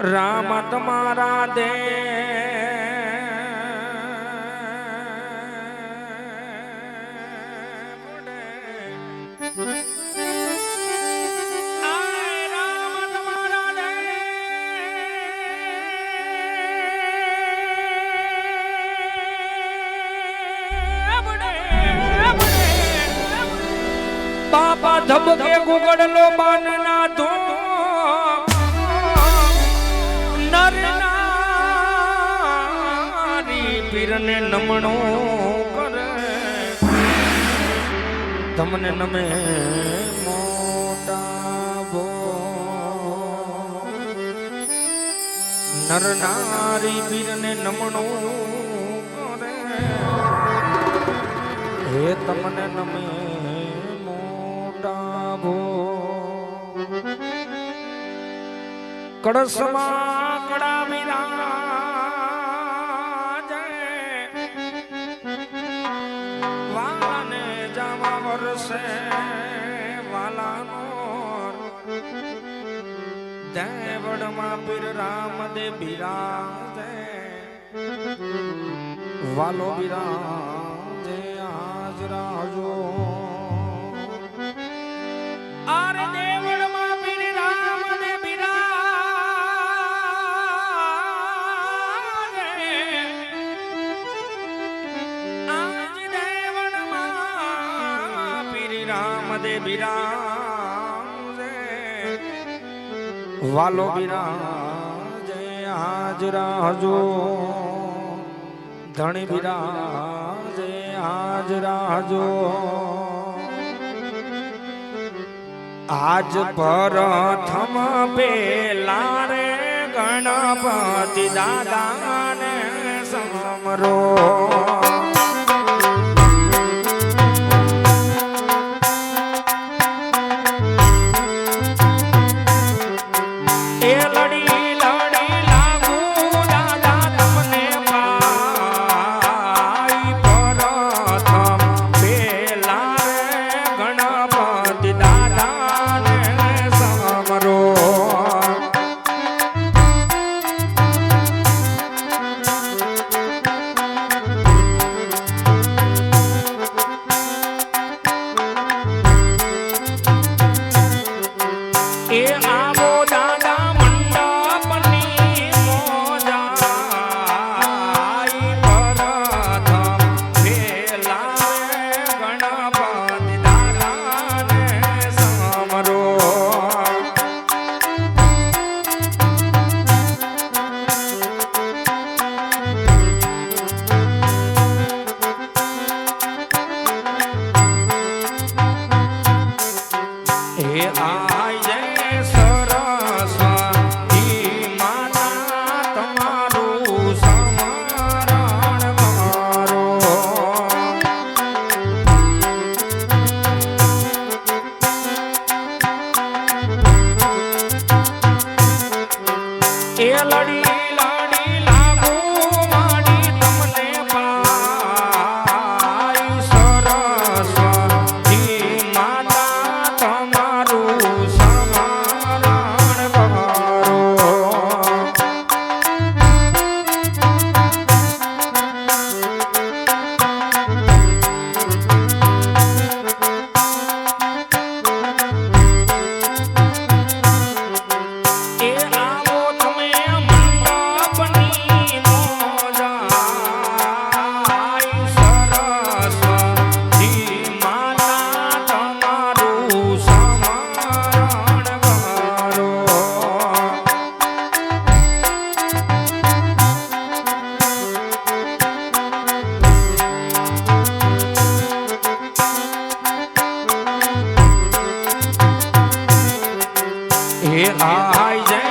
રામ તમારા દે. બાપા ધબકે ગુગડલો બાનના ધૂમ પીરને નમણો કરે. તમને નમે મોટા ભો નર નારી પીરને નમણો કરે. હે તમને નમે મોટા ભો કળશમાં કડા વિરાજે દેવડમાં પીર રામ દે બિરાજે. વાલો બિરાજે, આજ રાજો. આરે દેવળમાં પીર રામ દે બિરાજે. આજ વાલો બિરાજે હાજરા હજો ધણી બિરાજે હાજરા હજો આજ પ્રથમ પેલા રે ગણપતિ દાદાને સમરો ਇਹ ਲੜੀ હે આય જય.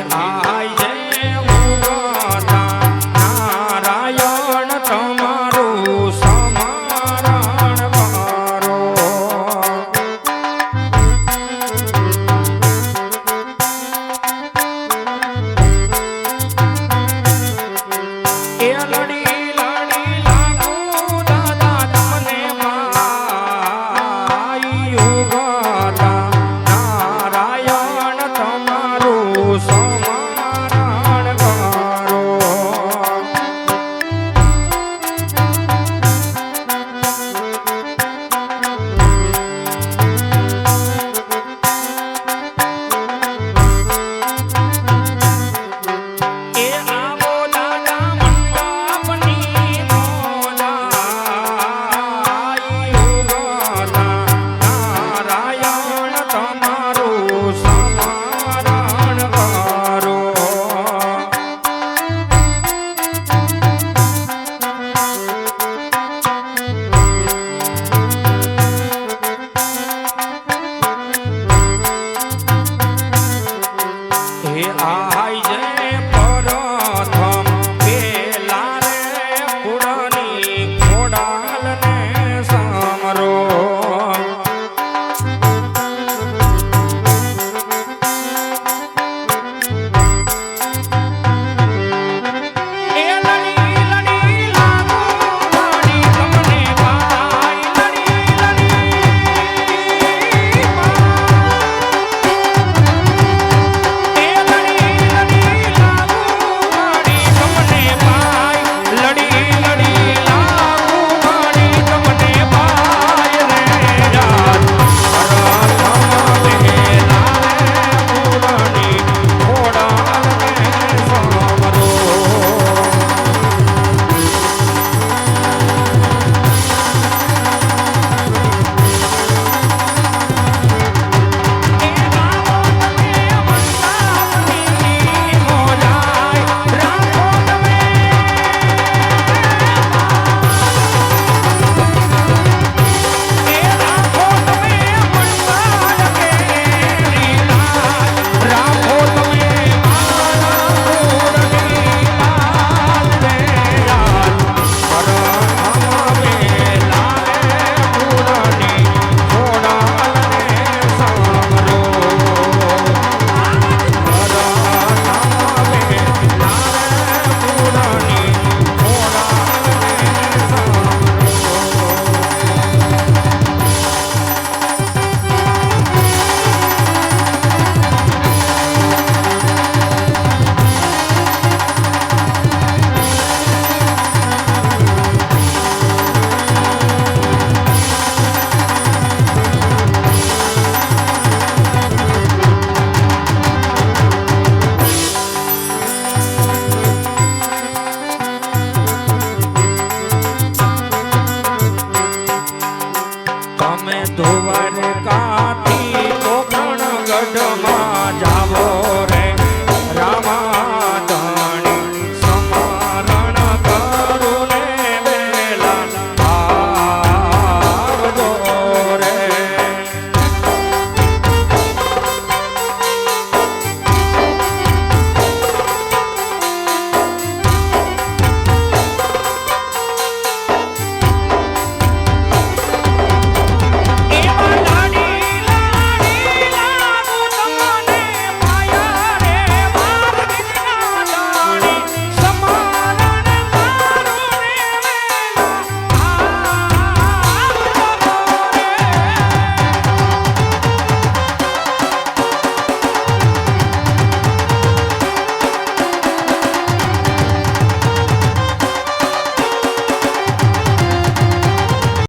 I आ